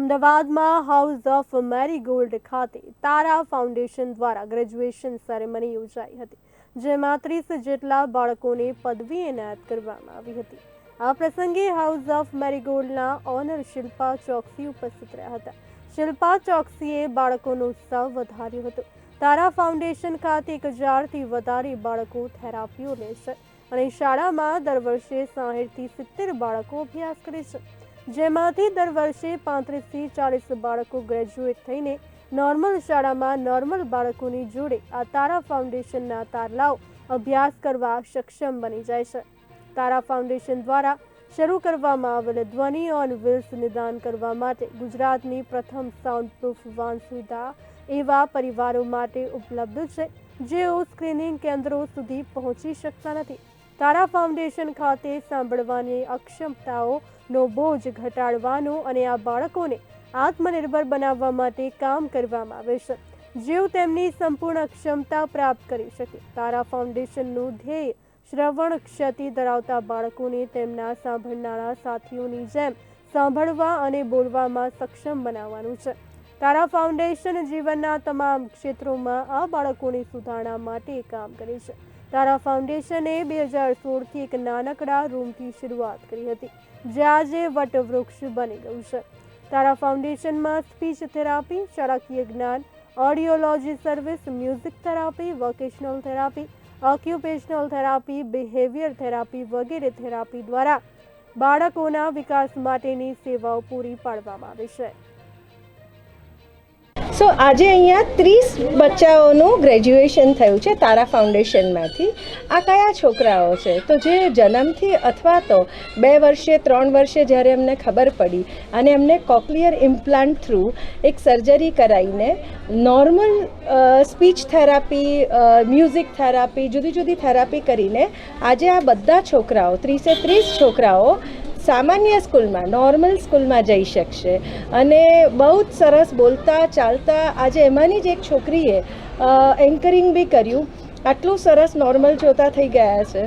અમદાવાદમાં house of marigold ખાતે તારા ફાઉન્ડેશન દ્વારા ગ્રેજ્યુએશન સેરેમની યોજાઈ હતી, જેમાં ત્રીસ જેટલા બાળકોને પદવી એનાયત કરવામાં આવી હતી. આ પ્રસંગે હાઉસ ઓફ મેરીગોલ્ડના ઓનર શિલ્પા ચોકસી ઉપસ્થિત રહ્યા હતા. શિલ્પા ચોકસીએ બાળકોનો ઉત્સાહ વધાર્યો હતો. તારા ફાઉન્ડેશન ખાતે એક હજારથી વધારે બાળકો થેરાપીઓ લે છે અને શાળામાં દર વર્ષે સાહીઠથી સિત્તેર બાળકો અભ્યાસ કરે છે. જેમાંથી દર વર્ષે પાંત્રીસથી ચાલીસ બાળકો ગ્રેજ્યુએટ થઈને નોર્મલ શાળામાં નોર્મલ બાળકોની જોડે આ તારા ફાઉન્ડેશનના તારલાઓ અભ્યાસ કરવા સક્ષમ બની જાય છે. તારા ફાઉન્ડેશન દ્વારા શરૂ કરવામાં આવેલ ધ્વનિ ઓન વ્હીલ્સ નિદાન કરવા માટે ગુજરાતની પ્રથમ સાઉન્ડ પ્રૂફ વાન સુવિધા એવા પરિવારો માટે ઉપલબ્ધ છે, જેઓ સ્ક્રીનિંગ કેન્દ્રો સુધી પહોંચી શકતા નથી. તારા ફાઉન્ડેશન ખાતે સાંભળવાની અક્ષમતાઓનો બોજ ઘટાડવાનો અને આ બાળકોને આત્મનિર્ભર બનાવવા માટે કામ કરવામાં આવે છે. જેઓ તેમની સંપૂર્ણ ક્ષમતા પ્રાપ્ત કરી શકે. તારા ફાઉન્ડેશનનું ધ્યેય શ્રવણ ક્ષતિ ધરાવતા બાળકોને તેમના સાંભળનારા સાથીઓની જેમ સાંભળવા અને બોલવામાં સક્ષમ બનાવવાનું છે. તારા ફાઉન્ડેશન જીવનના તમામ ક્ષેત્રોમાં આ બાળકોની સુધારણા માટે કામ કરે છે. તારા ફાઉન્ડેશને બે હજાર સોળથી એક નાનકડા રૂમથી શરૂઆત કરી હતી, જે આજે વટવૃક્ષ બની ગયું છે. તારા ફાઉન્ડેશનમાં સ્પીચ થેરાપી શાળાકીય જ્ઞાન audiology service music therapy vocational therapy occupational therapy behaviour therapy વગેરે થેરાપી દ્વારા બાળકોના વિકાસ માટેની સેવાઓ પૂરી પાડવામાં આવે છે. સો આજે અહીંયા ત્રીસ બચ્ચાઓનું ગ્રેજ્યુએશન થયું છે તારા ફાઉન્ડેશનમાંથી આ કયા છોકરાઓ છે? તો જે જન્મથી અથવા તો બે વર્ષે, ત્રણ વર્ષે જ્યારે એમને ખબર પડી અને એમને કોક્લિયર ઇમ્પ્લાન્ટ થ્રુ એક સર્જરી કરાવીને normal speech therapy music therapy જુદી જુદી થેરાપી કરીને આજે આ બધા છોકરાઓ, ત્રીસે ત્રીસ છોકરાઓ સામાન્ય સ્કૂલમાં નોર્મલ સ્કૂલમાં જઈ શકશે. અને બહુ જ સરસ બોલતા, ચાલતા, આજે એમાંની જ એક છોકરીએ એન્કરિંગ બી કર્યું. આટલું સરસ નોર્મલ જોતા થઈ ગયા છે.